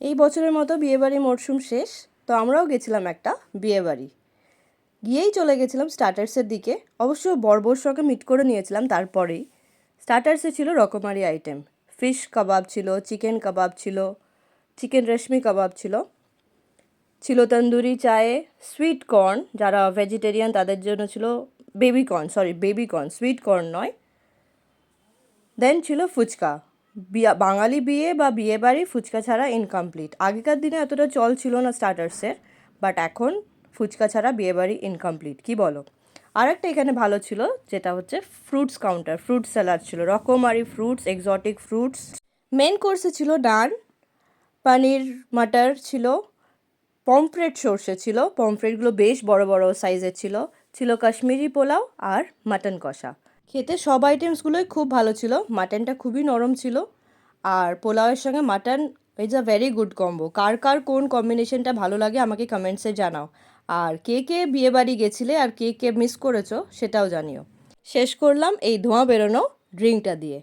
এই বছরের মতো বিয়েবাড়ি মরশুম শেষ, তো আমরাও গেছিলাম একটা বিয়েবাড়ি। গিয়েই চলে গেছিলাম স্টার্টার্সের দিকে। অবশ্য বর্বরসকে মিট করে নিয়েছিলাম তারপরেই। স্টার্টার্সে ছিল রকমারি আইটেম। ফিশ কাবাব ছিল, চিকেন কাবাব ছিল, চিকেন রেশমি কাবাব ছিল। ছিল তন্দুরি চায়ে সুইট কর্ন যারা ভেজিটেরিয়ান তাদের জন্য ছিল baby corn sorry baby corn sweet corn নয়। দেন ছিল ফুচকা। বাঙালি বিয়ে বা বিয়ে বাড়ি ফুচকা ছাড়া ইনকমপ্লিট আগেকার দিনে এতটা চল ছিল না স্টার্টার্সের বাট এখন ফুচকা ছাড়া বিয়ে বাড়ি ইনকমপ্লিট কী বলো? আর একটা এখানে ভালো ছিল, যেটা হচ্ছে ফ্রুটস কাউন্টার ফ্রুট স্যালাড ছিল। রকমারি ফ্রুটস এক্সটিক ফ্রুটস মেন কোর্সে ছিল ডান, পানির, মাটার ছিল পমফ্রেট সর্ষে ছিল। পমফ্রেটগুলো বেশ বড় বড় সাইজের ছিল। ছিল কাশ্মীরি পোলাও আর মাটন কষা। খেতে সব আইটেমসগুলোই খুব ভালো ছিল। মাটনটা খুবই নরম ছিল। আর পোলাওয়ের সঙ্গে mutton is a very good combo কার কার, কোন কম্বিনেশনটা ভালো লাগে আমাকে কমেন্টসে জানাও। আর কে কে বিয়ে বাড়ি গেছিলে আর কে কে মিস করেছ সেটাও জানিও। শেষ করলাম এই ধোঁয়া বেরোনো ড্রিঙ্কটা দিয়ে।